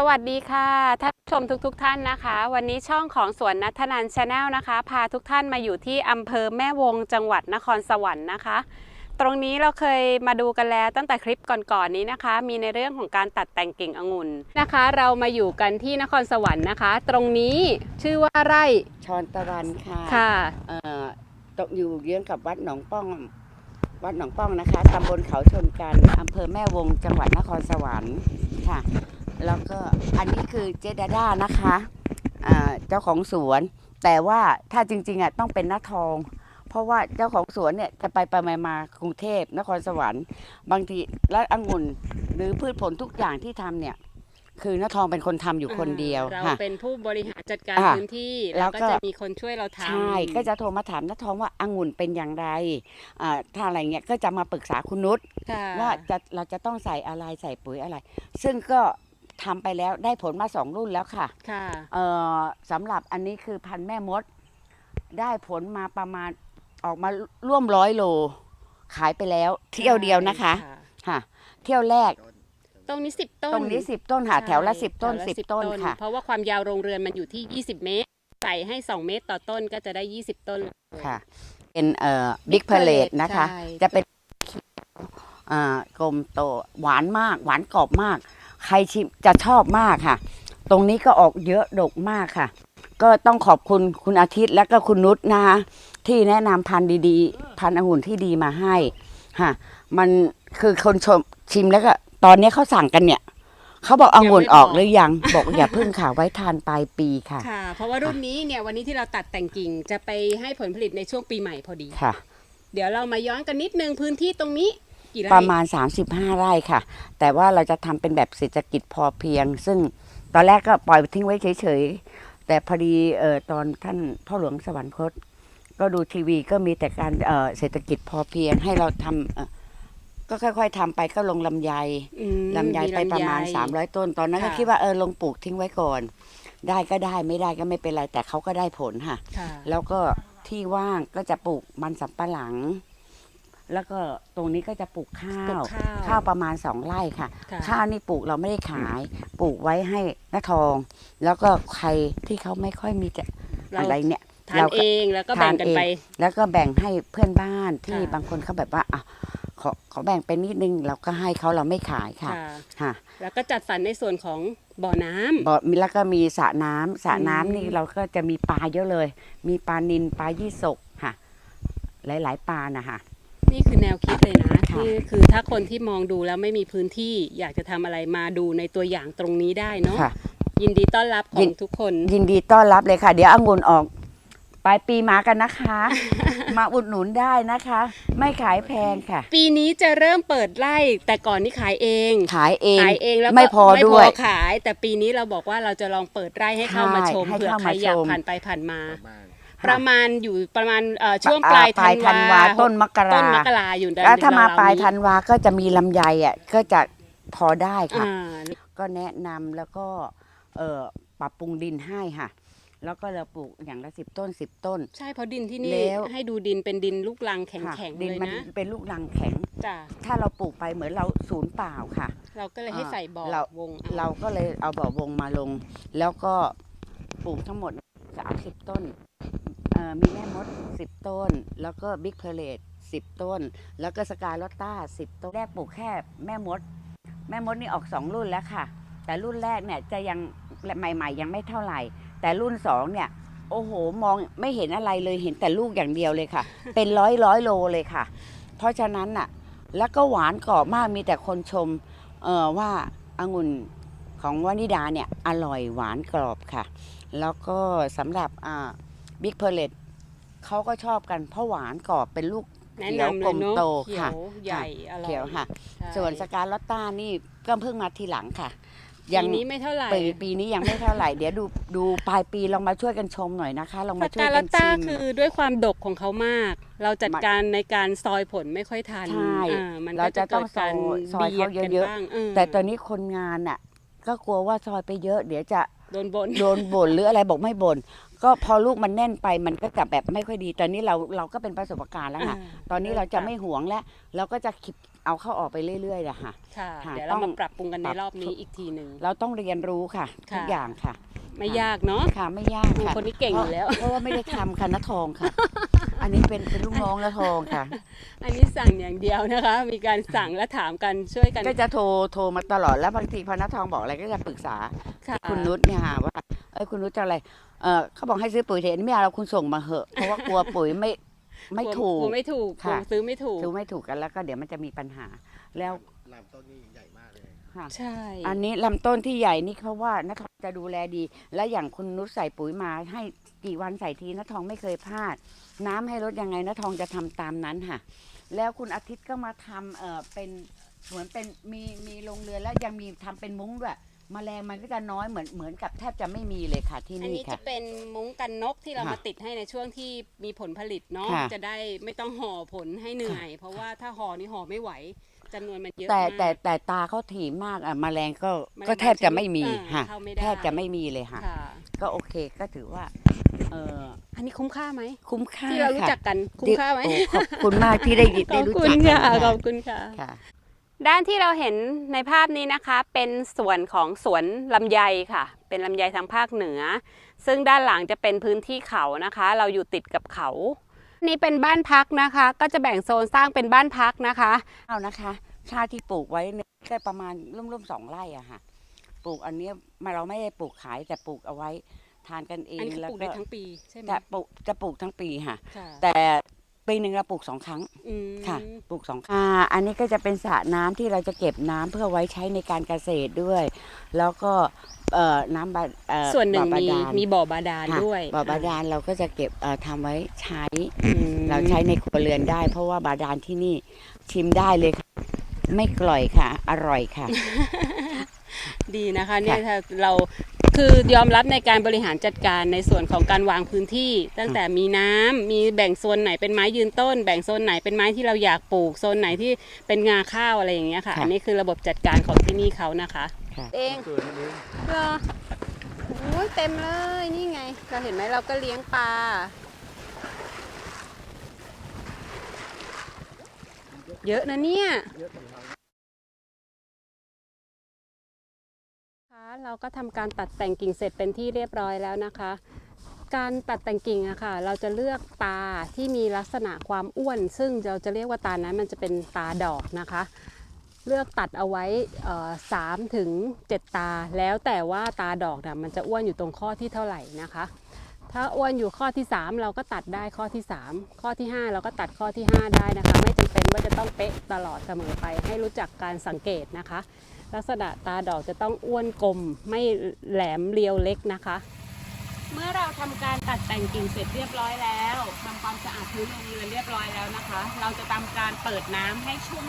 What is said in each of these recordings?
สวัสดีค่ะท่านผู้ชมทุกๆทท่านนะคะ วันนี้ช่องของสวนนัทนันชาแนลนะคะ พาทุกท่านมาอยู่ที่อำเภอแม่วงจังหวัดนครสวรรค์นะคะ ตรงนี้เราเคยมาดูกันแล้วตั้งแต่คลิปก่อนๆนี้นะคะ มีในเรื่องของการตัดแต่งกิ่งองุ่นนะคะ เรามาอยู่กันที่นครสวรรค์นะคะ ตรงนี้ชื่อว่าไร่ชอนตะวันค่ะค่ะเอ่อตกอยู่เยื้องกับวัดหนองป้อง วัดหนองป้องนะคะตำบลเขาชนกันอำเภอแม่วงจังหวัดนครสวรรค์ค่ะ แล้วก็อันนี้คือเจดาด้านะคะอ่าเจ้าของสวน แต่ว่าถ้าจริงๆอะต้องเป็นน้าทอง เพราะว่าเจ้าของสวนเนี่ยจะไปไปมามากรุงเทพนครสวรรค์ บางทีแล้วองุ่นหรือพืชผลทุกอย่างที่ทำเนี่ย คือน้าทองเป็นคนทำอยู่คนเดียวเราค่ะเป็นผู้บริหารจัดการอะพื้นที่แล้แล้ววก็ก็จะมีคนช่วยเราทำใช่ก็จะโทรมาถามน้าทองว่าองุ่นเป็นอย่างไรอ่าถ้าอะไรเงี้ยก็จะมาปรึกษาคุณนุชค่ะว่าจะเราจะต้องใส่อะไรใส่ปุ๋ยอะไร ซึ่งก็ ทำไปแล้วได้ผลมาสองรุ่นแล้วค่ะค่ะ เอ่อสำหรับอันนี้คือพันธุ์แม่มด ได้ผลมาประมาณออกมาร่วมร้อยโล ขายไปแล้ว เที่ยวเดียวนะคะค่ะ เที่ยวแรกตรงนี้สิบต้นตรงนี้สิบต้นค่ะใช่แถวละสิบต้นแถวละสิบ10ต้นค่ะ เพราะว่าความยาวโรงเรือนมันอยู่ที่20เมตร ใส่ให้2เมตรต่อต้นก็จะได้20ต้นเลยค่ะ เป็นเอ่อบิ๊ก Big เพล Palette ตนะคะ ใช่ จะเป็นอ่ากลมโตหวานมาก หวานกรอบมาก ใครชิมจะชอบมากค่ะ ตรงนี้ก็ออกเยอะดกมากค่ะ ก็ต้องขอบคุณคุณอาทิตย์และก็คุณนุชนะคะที่แนะนำพันธุ์ดีๆ พันธุ์องุ่นที่ดีมาให้ค่ะ มันคือคนชมชิมแล้วก็ตอนนี้เขาสั่งกันเนี่ยเขาบอกองุ่นออกหรือยัง บอกอย่าเพิ่งข่าวไว้ทานปลายปีค่ะ ค่ะ เพราะว่ารุ่นนี้เนี่ยวันนี้ที่เราตัดแต่งกิ่งจะไปให้ผลผลิตในช่วงปีใหม่พอดีค่ะ เดี๋ยวเรามาย้อนกันนิดนึงพื้นที่ตรงนี้ กี่ไร่ประมาณ 35 ไร่ค่ะ แต่ว่าเราจะทำเป็นแบบเศรษฐกิจพอเพียง ซึ่งตอนแรกก็ปล่อยทิ้งไว้เฉยๆ แต่พอดีเอ่อตอนท่านพ่อหลวงสวรรคต ก็ดูทีวีก็มีแต่การเอ่อเศรษฐกิจพอเพียงให้เราทำเอ่อก็ค่อย ๆทำไปก็ลงลำไย อืมลำไยไปประมาณ ลำไย 300 ต้น ตอนนั้นก็ค่ะ คิดว่าเออลงปลูกทิ้งไว้ก่อน ได้ก็ได้ไม่ได้ก็ไม่เป็นไรแต่เขาก็ได้ผลค่ะ ค่ะแล้วก็ที่ว่างก็จะปลูกมันสำปะหลัง แล้วก็ตรงนี้ก็จะปลูกข้าปลูวกข้าวข้าวประมาณสองไร่ค่ะ ค่ะ ข้าวนี่ปลูกเราไม่ได้ขาย ปลูกไว้ให้น้าทอง แล้วก็ใครที่เขาไม่ค่อยมีจะเราอะไรเนี่ยทานเราก็ เองแล้วก็แบ่งกันไปแล้วก็แบ่งให้เพื่อนบ้านที่ค่ะ บางคนเขาแบบว่าอะขอขอแบ่งไปนิดนึงเราก็ให้เขาเราไม่ขายค่ะค่ะ ค่ะแล้วก็จัดสรรในส่วนของบ่อน้ำ บ่อมีแล้วก็มีสระน้ำสระน้ำอืมนี่เราก็จะมีปลาเยอะเลย มีปลานิลปลายี่สกค่ะ หลาย ๆ ปลานะคะ นี่คือแนวคิดเลยนะค่ะ นี่คือถ้าคนที่มองดูแล้วไม่มีพื้นที่อยากจะทำอะไรมาดูในตัวอย่างตรงนี้ได้เนาะค่ะ ยินดีต้อนรับขยิองนทุกคน ยินดีต้อนรับเลยค่ะ เดี๋ยวองุ่นออกปลายปีมากันนะคะ มาอุดหนุนได้นะคะ ไม่ขายแพงค่ะ ปีนี้จะเริ่มเปิดไร่แต่ก่อนนี่ขายเอง ขายเองขายเองแล้วก็ไม่พอด้วย ขาย แต่ปีนี้เราบอกว่าเราจะลองเปิดไร่ให้เข้ามาชมใช่ให้เผื่อเข้าใครมาอยากชม ผ่านไปผ่านมา ประมาณ ประมาณอยู่ประมาณเอ่อช่วงปลายปลายธันวาต้นมกต้นรามกราอยู่ในแล้วถ้ามาเรๆปลายนี้ธันวาก็จะมีลำไยอะก็จะพอได้ค่ะอ่าก็แนะนำแล้วก็เอ่อปรับปรุงดินให้ค่ะ แล้วก็เราปลูกอย่างละสิบต้นสิบต้น ใช่เพราะดินที่นี่แล้วให้ดูดินเป็นดินลูกรังแค่ะข็งๆดิเลยมันนะเป็นลูกรังแข็งจ้ะถ้าเราปลูกไปเหมือนเราศูนย์เปล่าค่ะ เราก็เลยให้อ่าใส่บ่อเราวงอเราก็เลยเอาบ่อวงมาลง แล้วก็ปลูกทั้งหมดสามสิบต้นเอ่อ มีแม่มดสิบต้น แล้วก็บิ๊กเพลตสิบต้น แล้วก็สกายลอตต้าสิบต้น แรกปลูกแค่แม่มด แม่มดนี่ออกสองรุ่นแล้วค่ะ แต่รุ่นแรกเนี่ยจะยังใหม่ ๆ ยังไม่เท่าไหร่ แต่รุ่นสองเนี่ย โอ้โหมองไม่เห็นอะไรเลยเห็นแต่ลูกอย่างเดียวเลยค่ะ เป็นร้อยร้อยโลเลยค่ะ เพราะฉะนั้นน่ะแล้วก็หวานกรอบมากมีแต่คนชมเออว่าองุ่นของวานิดาเนี่ยอร่อยหวานกรอบค่ะ แล้วก็สำหรับอ่า บิ๊กเพลเลตเขาก็ชอบกันเพราะหวานกรอบเป็นลูกแนะเขียวนำกเลลยมเนาะโตเขียค่ะ วใหญ่อร่อยเขียวค่ะ ใช่ส่วนสกาลอตต้านี่ก็เพิ่งมาทีหลังค่ะปีนี้ไม่เท่าไหร่ปีปีนี้ยังไม่เท่าไหร่ เดี๋ยวดูดูปลายปีลองมาช่วยกันชมหน่อยนะคะลองสมาช่วกายลกัอนต้าชิม คือด้วยความดกของเขามาก เราจัดมันการในการซอยผลไม่ค่อยทันใช่อ่ามันเราก็จะจะต้ต้อองงการซอยเขาเยอะๆ บ้างมแต่ตอนนี้คนงานน่ะก็กลัวว่าซอยไปเยอะ เดี๋ยวจะโดนบน โดนบ่นหรืออะไรบอกไม่บ่น ก็พอลูกมันแน่นไปมันก็จะแบบไม่ค่อยดี ตอนนี้เราเราก็เป็นประสบการณ์แล้วค่ะตอนนี้เราจะไม่หวงแล้ว เราก็จะคิดเอาเข้าออกไปเรื่อยๆอะค่ะค่ะ ค่ะเดี๋ยวเราต้มาองปรับปรุงกันในปรับรอบนี้อีกทีหนึ่ง เราต้องเรียนรู้ค่ะทุกค่ะอย่างค่ะ ไม่ยากเนาะค่ะไม่ยากครูค่ะคนนี้เก่งอยู่แล้ว เพราะว่าไม่ได้ทำค่ะนทองค่ะ อันนี้เป็นเป็นลูกน้องนทองค่ะ อันนี้สั่งอย่างเดียวนะคะ มีการสั่งและถามกันช่วยกัน ก็จะโทรโทรมาตลอดแล้วบางทีพอนทองบอกอะไรก็จะปรึกษาค่ะคุณนุชเนี่ยค่ะว่าเอ้ยคุณนุชจะอะไรเออเขาบอกให้ซื้อปุ๋ยเทนไม่เอาเราคุณส่งมาเหอะ เพราะว่ากลัวปุ๋ยไม่ไม่กลัวถูกกลัวไม่ถูกกลัวค่ะซื้อไม่ถูกซื้อไม่ถูกกันแล้วก็เดี๋ยวมันจะมีปัญหา แล้วลำต้นนี่ใหญ่มากเลยค่ะใช่ อันนี้ลำต้นที่ใหญ่นี่เพราะว่านทองจะดูแลดี และอย่างคุณนุชใส่ปุ๋ยมาให้ กี่วันใส่ทีนทองไม่เคยพลาด น้ำให้ลดยังไงนทองจะทำตามนั้นค่ะ แล้วคุณอาทิตย์ก็มาทำเออเป็นเหมือนเป็นมีมีโรงเรือนแล้วยังมีทำเป็นมุ้งด้วยแมลงมันก็จะน้อยเหมือนเหมือนกับแทบจะไม่มีเลยค่ะที่อันนี่นี้ค่ะจะเป็นมุ้งกันนกที่เราค่ะมาติดให้ในช่วงที่มีผลผลิตเนาะค่ะจะได้ไม่ต้องห่อผลให้เหนื่อย เพราะว่าถ้าห่อนี่ห่อไม่ไหว จำนวนมันเยอะแต่มาก แต่แต่ตาเขาถี่มากอะแมลงก็แมลงก็แทบจะไม่มีอ่าค่ะเข้าไม่ได้ แทบจะไม่มีเลยค่ะ ค่ะ ก็โอเคก็ถือว่าเอออันนี้คุ้มค่าไหม คุ้มค่าที่เรารู้ค่ะจักกันคุ้มค่าไหม โอ้ขอบคุณมากที่ได้ยินขได้อบรู้คุจัณกกัค่ะนขอบคุณค่ะ ค่ะ ด้านที่เราเห็นในภาพนี้นะคะเป็นส่วนของสวนลำไยค่ะ เป็นลำไยทางภาคเหนือ ซึ่งด้านหลังจะเป็นพื้นที่เขานะคะ เราอยู่ติดกับเขา นี่เป็นบ้านพักนะคะ ก็จะแบ่งโซนสร้างเป็นบ้านพักนะคะเอานะคะชาที่ปลูกไว้เนี่ยได้ประมาณร่วมๆสองไร่อะค่ะ ปลูกอันเนี้ยมาเราไม่ได้ปลูกขายแต่ปลูกเอาไว้ทานกันเออันงนี้คือแล้วปลูกก็ได้ทั้งปีใช่ไหมจะปลูกจะปลูกทั้งปีค่ะ ค่ะ แต่ ปีหนึ่งเราปลูกสองครั้งอืมค่ะปลูกสองครั้งอ่าอันนี้ก็จะเป็นสระน้ำที่เราจะเก็บน้ำเพื่อไว้ใช้ในการเกษตรด้วย แล้วก็เอ่อน้ำบาเอ่อส่วนหนึ่งบ่อบามีดาลมีบ่อบาดาลค่ะด้วย บ่อบาดาลเราก็จะเก็บเอ่อทำไว้ใช้อืมเราใช้ในครัวเรือนได้ เพราะว่าบาดาลที่นี่ชิมได้เลยค่ะไม่กร่อยค่ะ อร่อยค่ะ ดีนะคะเนี่ยถ้าเรา คือยอมรับในการบริหารจัดการในส่วนของการวางพื้นที่ ตั้งแต่มีน้ำมีแบ่งโซนไหนเป็นไม้ยืนต้น แบ่งโซนไหนเป็นไม้ที่เราอยากปลูกโซนไหนที่เป็นงาข้าวอะไรอย่างเงี้ยค่ะ ค่ะ อันนี้คือระบบจัดการของที่นี่เขานะคะค่ะเองเกิดนั่นเองเหรอโอ้ยเต็มเลยนี่ไง เราเห็นไหมเราก็เลี้ยงปลาเยอะนะเนี่ยคะ เราก็ทำการตัดแต่งกิ่งเสร็จเป็นที่เรียบร้อยแล้วนะคะ การตัดแต่งกิ่งอะค่ะ เราจะเลือกตาที่มีลักษณะความอ้วน ซึ่งเราจะเรียกว่าตานั้นมันจะเป็นตาดอกนะคะ เลือกตัดเอาไว้สามถึงเจ็ดตา แล้วแต่ว่าตาดอกนะมันจะอ้วนอยู่ตรงข้อที่เท่าไหร่นะคะถ้าอ้วนอยู่ข้อที่ 3 เราก็ตัดได้ข้อที่ 3 ข้อที่ 5 เราก็ตัดข้อที่ 5 ได้นะคะ ไม่จำเป็นว่าจะต้องเป๊ะตลอดเสมอไปให้รู้จักการสังเกตนะคะ ลักษณะตาดอกจะต้องอ้วนกลมไม่แหลมเรียวเล็กนะคะ เมื่อเราทำการตัดแต่งกิ่งเสร็จเรียบร้อยแล้วทำความสะอาดพื้นโรงเรือนเรียบร้อยแล้วนะคะ เราจะทำการเปิดน้ำให้ชุ่ม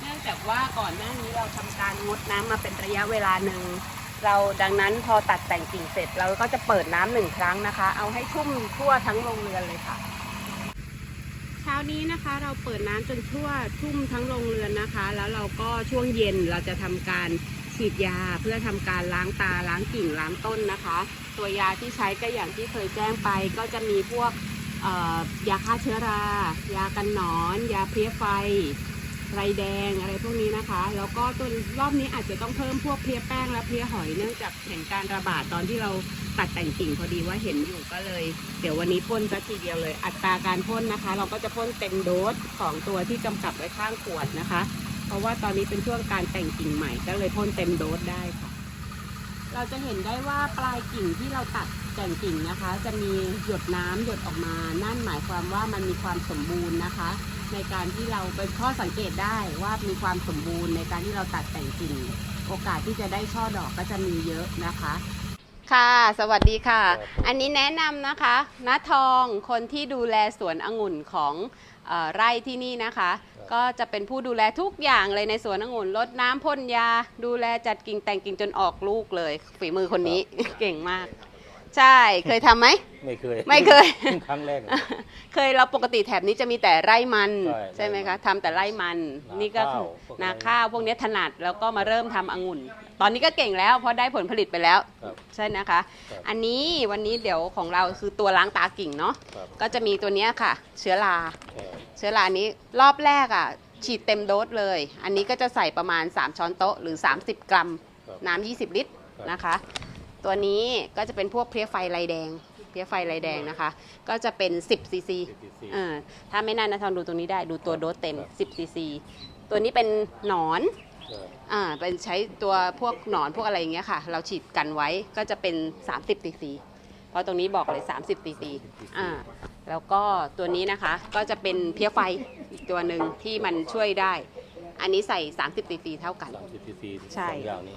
เนื่องจากว่าก่อนหน้านี้เราทำการงดน้ำมาเป็นระยะเวลาหนึ่งเราดังนั้นพอตัดแต่งกิ่งเสร็จเราก็จะเปิดน้ำหนึ่งครั้งนะคะ เอาให้ชุ่มทั่วทั้งโรงเรือนเลยค่ะ เช้านี้นะคะเราเปิดน้ำจนทั่วทุ่มทั้งโรงเรือนนะคะ แล้วเราก็ช่วงเย็นเราจะทำการฉีดยาเพื่อทำการล้างตาล้างกิ่งล้างต้นนะคะ ตัวยาที่ใช้ก็อย่างที่เคยแจ้งไป ก็จะมีพวกยาฆ่าเชื้อรา ยากันหนอน ยาเพลี้ยไฟ ไรแดงอะไรพวกนี้นะคะ แล้วก็ตัวรอบนี้อาจจะต้องเพิ่มพวกเพลี้ยแป้งและเพลี้ยหอยเนื่องจากเห็นการระบาดตอนที่เราตัดแต่งกิ่งพอดีว่าเห็นอยู่ก็เลย เดี๋ยววันนี้พ่นสักทีเดียวเลย อัตราการพ่นนะคะ เราก็จะพ่นเต็มโดสของตัวที่กำกับไว้ข้างขวดนะคะ เพราะว่าตอนนี้เป็นช่วงการแต่งกิ่งใหม่ก็เลยพ่นเต็มโดสได้ค่ะ เราจะเห็นได้ว่าปลายกิ่งที่เราตัดแต่งกิ่งนะคะ จะมีหยดน้ำหยดออกมา นั่นหมายความว่ามันมีความสมบูรณ์นะคะ ในการที่เราเป็นข้อสังเกตได้ว่ามีความสมบูรณ์ในการที่เราตัดแต่งกิ่งโอกาสที่จะได้ช่อดอกก็จะมีเยอะนะคะ ค่ะ สวัสดีค่ะ อันนี้แนะนำนะคะณทองคนที่ดูแลสวนองุ่นของเออไร่ที่นี่นะคะ ก็จะเป็นผู้ดูแลทุกอย่างเลยในสวนองุ่นรดน้ำพ่นยา ดูแลจัดกิ่งแต่งกิ่งจนออกลูกเลย ฝีมือคนนี้เก่งมาก ใช่เคยทำไหม ไม่เคยไม่เคย ครั้งแรกเลย เคยเราปกติแถบนี้จะมีแต่ไร่มันใช่ใช่ไหมคะทำแต่ไร่มันนานี่ก็คือข้าวพวกนาอะไรข้าวพวกเนี้ยถนัดแล้วก็มาเริ่มทำองุ่น ตอนนี้ก็เก่งแล้วเพราะได้ผลผลิตไปแล้วครับใช่นะคะ ครับ อันนี้วันนี้เดี๋ยวของเราคือตัวล้างตากิ่งเนาะครับก็จะมีตัวเนี้ยค่ะ เชื้อราแค่เชื้อรานี้รอบแรกอะ ฉีดเต็มโดสเลย อันนี้ก็จะใส่ประมาณ 3 ช้อนโต๊ะหรือ 30 กรัม ครับ น้ำ 20 ลิตรครับนะคะ ตัวนี้ก็จะเป็นพวกเพลี้ยไฟลายแดง เพลี้ยไฟลายแดงนะคะ ก็จะเป็น 10ซีซี CTC เออถ้าไม่น่านะทองดูตรงนี้ได้ดูตัวโดสเต็มครับ10ซีซีตัวนี้เป็นหนอนครับอ่าเป็นใช้ตัวพวกหนอนพวกอะไรอย่างเงี้ยค่ะ เราฉีดกันไว้ก็จะเป็น 30ซีซีเพราะตรงนี้บอกเลย 30ซีซีอ่าแล้วก็ตัวนี้นะคะก็จะเป็นเพี้ยไฟอีกตัวหนึ่งที่มันช่วยได้ อันนี้ใส่ 30ซีซีเท่ากันสามสิบซีซีใช่สองอย่างนี้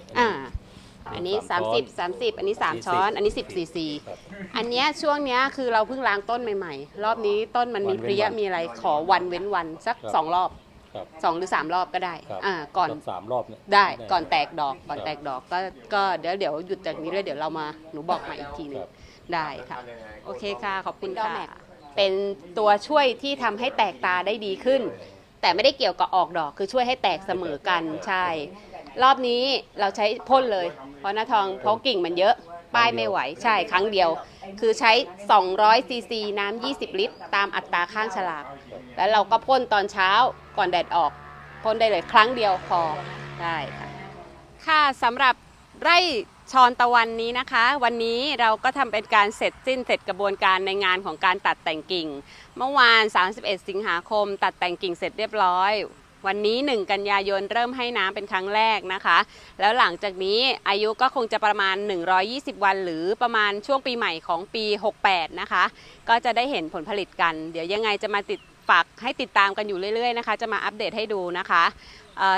อ่าอันนี้ สามช้อน30 30 อันนี้ 3 ช้อน อันนี้ 10ซีซีครับอันเนี้ยช่วงเนี้ยคือเราเพิ่งล้างต้นใหม่ๆ รอบนี้ต้นมันมีวันเว้นเพลี้ยวันมีอะไรขอวันเว้นวันสักครับ สองรอบครับสองหรือสามรอบก็ได้ครับอ่าก่อนสัสามรอบเนี่ยได้ก่อนแตกดอกก่อนครับแตกดอกก็ก็เดี๋ยวเดี๋ยวหยุดจากนี้แล้วเดี๋ยวเรามาหนูบอกมาอีกทีหนึงครับได้ค่ะ โอเคค่ะ ขอบคุณค่ะเป็นตัวช่วยที่ทำให้แตกตาได้ดีขึ้น แต่ไม่ได้เกี่ยวกับออกดอกคือช่วยให้แตกเสมอกันใช่ รอบนี้เราใช้พ่นเลย เพราะหน้าทองเพราะกิ่งมันเยอะ ป้ายไม่ไหวใช่ครั้งเดียว คือใช้ 200ซีซีน้ำ20 ลิตร ตามอัตราข้างฉลาก แล้วเราก็พ่นตอนเช้าก่อนแดดออกพ่นได้เลยครั้งเดียวพอได้ค่ะค่ะสำหรับไร่ชอนตะวันนี้นะคะ วันนี้เราก็ทำเป็นการเสร็จสิ้นเสร็จกระบวนการในงานของการตัดแต่งกิ่ง เมื่อวาน 31 สิงหาคม ตัดแต่งกิ่งเสร็จเรียบร้อย วันนี้ 1 กันยายนเริ่มให้น้ำเป็นครั้งแรกนะคะ แล้วหลังจากนี้อายุก็คงจะประมาณ 120 วัน หรือประมาณช่วงปีใหม่ของปี 68 นะคะ ก็จะได้เห็นผลผลิตกัน เดี๋ยวยังไงจะมาติดฝากให้ติดตามกันอยู่เรื่อยๆนะคะ จะมาอัปเดตให้ดูนะคะ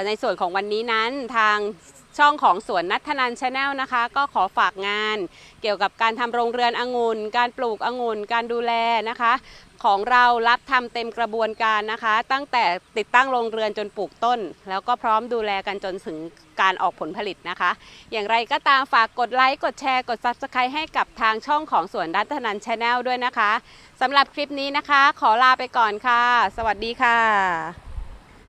ในส่วนของวันนี้นั้นทาง ช่องของสวนนัทธนันชาแนลนะคะ ก็ขอฝากงาน เกี่ยวกับการทำโรงเรือนองุ่น การปลูกองุ่น การดูแลนะคะ ของเรารับทำเต็มกระบวนการนะคะ ตั้งแต่ติดตั้งโรงเรือนจนปลูกต้น แล้วก็พร้อมดูแลกันจนถึงการออกผลผลิตนะคะ อย่างไรก็ตามฝากกดไลค์ กดแชร์ กด Subscribe ให้กับทางช่องของสวนรัตนันชาแนลด้วยนะคะสำหรับคลิปนี้นะคะ ขอลาไปก่อนค่ะ สวัสดีค่ะ